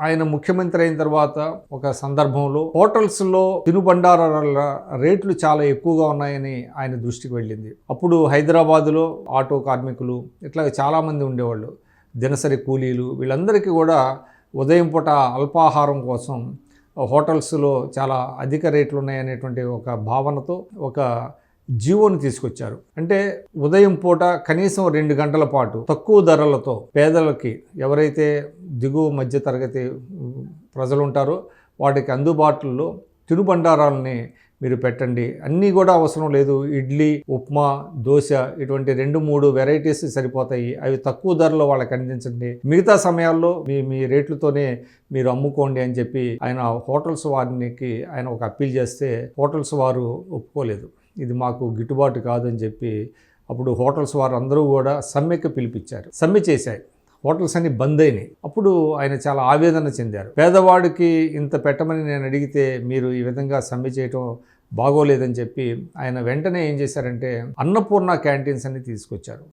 ఆయన ముఖ్యమంత్రి అయిన తర్వాత ఒక సందర్భంలో హోటల్స్లో తినుబండారాల రేట్లు చాలా ఎక్కువగా ఉన్నాయని ఆయన దృష్టికి వెళ్ళింది. అప్పుడు హైదరాబాదులో ఆటో కార్మికులు ఇట్లా చాలామంది ఉండేవాళ్ళు. దినసరి కూలీలు వీళ్ళందరికీ కూడా ఉదయం పూట అల్పాహారం కోసం హోటల్స్లో చాలా అధిక రేట్లు ఉన్నాయనేటువంటి ఒక భావనతో ఒక జీవోని తీసుకొచ్చారు. అంటే ఉదయం పూట కనీసం రెండు గంటల పాటు తక్కువ ధరలతో పేదలకి ఎవరైతే దిగువ మధ్య తరగతి ప్రజలు ఉంటారో వాటికి అందుబాటులో తినుబండారాలని మీరు పెట్టండి. అన్నీ కూడా అవసరం లేదు. ఇడ్లీ ఉప్మా దోశ ఇటువంటి రెండు మూడు వెరైటీస్ సరిపోతాయి. అవి తక్కువ ధరలో వాళ్ళకి అందించండి. మిగతా సమయాల్లో మీ మీ రేట్లతోనే మీరు అమ్ముకోండి అని చెప్పి ఆయన హోటల్స్ వారికి ఆయన ఒక అప్పీల్ చేస్తే హోటల్స్ వారు ఒప్పుకోలేదు. ఇది మాకు గిట్టుబాటు కాదని చెప్పి అప్పుడు హోటల్స్ వారు అందరూ కూడా సమ్మెకి పిలిపించారు. సమ్మె చేశాయి. హోటల్స్ అన్ని బంద్ అయినాయి. అప్పుడు ఆయన చాలా ఆవేదన చెందారు. పేదవాడికి ఇంత పెట్టమని నేను అడిగితే మీరు ఈ విధంగా సమ్మె చేయటం బాగోలేదని చెప్పి ఆయన వెంటనే ఏం చేశారంటే అన్నపూర్ణ క్యాంటీన్స్ అన్ని తీసుకొచ్చారు.